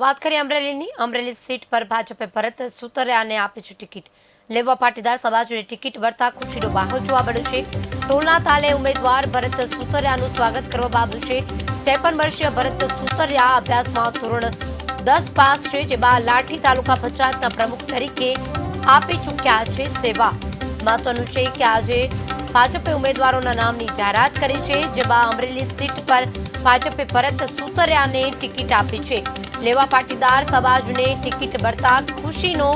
વાત કરીએ અમરેલીની. અમરેલી સીટ પર ભાજપે ભરત સુતરિયાને આપી છે ટિકિટ. લેવા પાટીદાર સમાજને ટિકિટ વળતા ખુશીનો બાહો જોવા મળ્યો છે. ટોલના તાલે ઉમેદવાર ભરત સુતરિયાનું સ્વાગત કરવામાં આવ્યું છે. ત્રેપન વર્ષીય ભરત સુતરિયા અભ્યાસમાં ધોરણ દસ પાસ છે જે બાદ લાઠી તાલુકા પંચાયતના પ્રમુખ તરીકે આપી ચૂક્યા છે સેવા. મહત્વનું છે કે આજે ભાજપે ઉમેદવારોના નામની જાહેરાત કરી છે, જેમાં અમરેલી સીટ પર ભાજપે ભરત સુતરિયાને ટિકિટ આપી છે. લેવા પાટીદાર સમાજને ટિકિટ મળતા ખુશીનો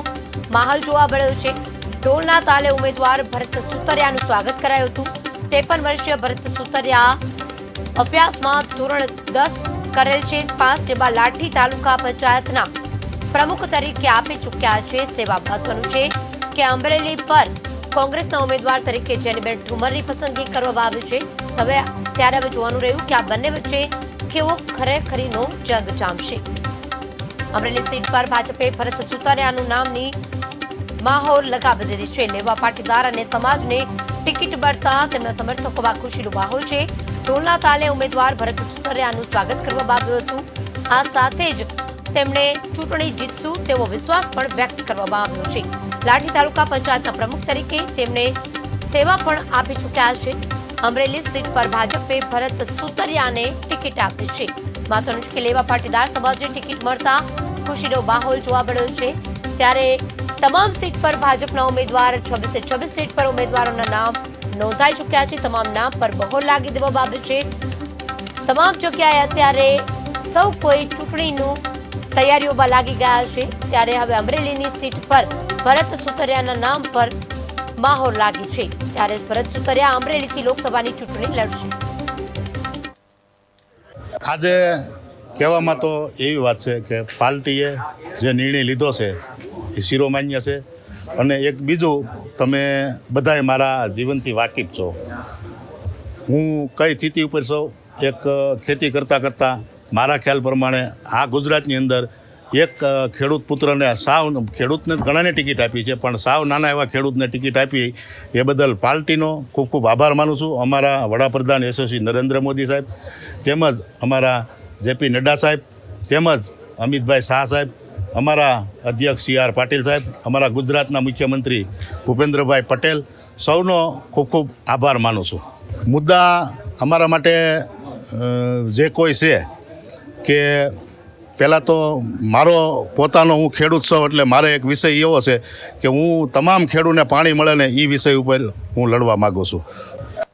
માહોલ જોવા મળ્યો છે. ઢોલના તાલે ઉમેદવાર ભરત સુતરિયાનું સ્વાગત કરાયું હતું. ત્રેપન વર્ષીય ભરત સુતરિયા અભ્યાસમાં ધોરણ દસ કરેલ છે પાંચ જેવા લાઠી તાલુકા પંચાયતના પ્રમુખ તરીકે આપી ચૂક્યા છે. સેવા મહત્વનું છે કે અમરેલી પર કોંગ્રેસના ઉમેદવાર તરીકે જેનીબેન ઠુમરની પસંદગી કરવામાં આવી છે. હવે ત્યારે હવે જોવાનું રહ્યું કે આ બંને વચ્ચે કેવો ખરેખરીનો જંગ જામશે. અમરેલી સીટ પર ભાજપે ભરત સુતારિયાનું નામની માહોલ લગાવી દીધી છે. લેવા પાટીદાર અને સમાજને ટિકિટ મળતા તેમના સમર્થકોમાં ખુશીનો માહોલ છે. ઢોલના તાલે ઉમેદવાર ભરત સુતરિયાનું સ્વાગત કરવામાં આવ્યું હતું. આ સાથે જ તેમણે ચૂંટણી જીતશું તેવો વિશ્વાસ પણ વ્યક્ત કરવામાં આવ્યો છે. લાઠી તાલુકા પંચાયતના પ્રમુખ તરીકે તેમને સેવા પણ આપી ચૂક્યા છે. અમરેલી સીટ પર ભાજપે ભરત સુતરિયાને ટિકિટ આપી છે. મહત્વનું કે લેવા પાટીદાર સમાજને ટિકિટ મળતા ખુશીનો માહોલ જોવા મળ્યો છે. ત્યારે તમામ સીટ પર ભાજપના ઉમેદવાર, છવ્વીસે છવ્વીસ સીટ પર ઉમેદવારોના નામ નોંધાઈ ચૂક્યા છે. તમામ નામ પર બહોર લાગી દેવામાં આવ્યું છે. તમામ જગ્યાએ અત્યારે સૌ કોઈ ચૂંટણીનું તૈયારીઓમાં લાગી ગયા છે, ત્યારે હવે અમરેલીની સીટ પર ભરત સુતરિયાના નામ પર માહોલ લાગી છે, ત્યારે ભરત સુતરિયા અમરેલીથી લોકસભાની ચૂંટણી લડશે. આજે કહેવામાં તો એવી વાત છે કે પાર્ટીએ જે નિર્ણય લીધો છે, એ શિરોમાન્ય છે. અને એક બીજું, તમે બધાય મારા જીવનથી વાકેફ છો. હું કઈ સ્થિતિ ઉપર છું? એક ખેતી કરતાં કરતાં મારા ખ્યાલ પ્રમાણે આ ગુજરાતની અંદર એક ખેડૂત પુત્રને સાવ, ખેડૂતને ઘણાને ટિકિટ આપી છે, પણ સાવ નાના એવા ખેડૂતને ટિકિટ આપી એ બદલ પાર્ટીનો ખૂબ ખૂબ આભાર માનું છું. અમારા વડાપ્રધાન યશસ્વી નરેન્દ્ર મોદી સાહેબ, તેમજ અમારા જેપી નડ્ડા સાહેબ, તેમજ અમિતભાઈ શાહ સાહેબ, અમારા અધ્યક્ષ સી આર પાટીલ સાહેબ, અમારા ગુજરાતના મુખ્યમંત્રી ભૂપેન્દ્રભાઈ પટેલ, સૌનો ખૂબ ખૂબ આભાર માનું છું. મુદ્દા અમારા માટે જે કોઈ છે કે પહેલાં તો મારો પોતાનો હું ખેડૂત છું એટલે મારે એક વિષય એવો છે કે હું તમામ ખેડૂતને પાણી મળે ને એ વિષય ઉપર હું લડવા માગું છું.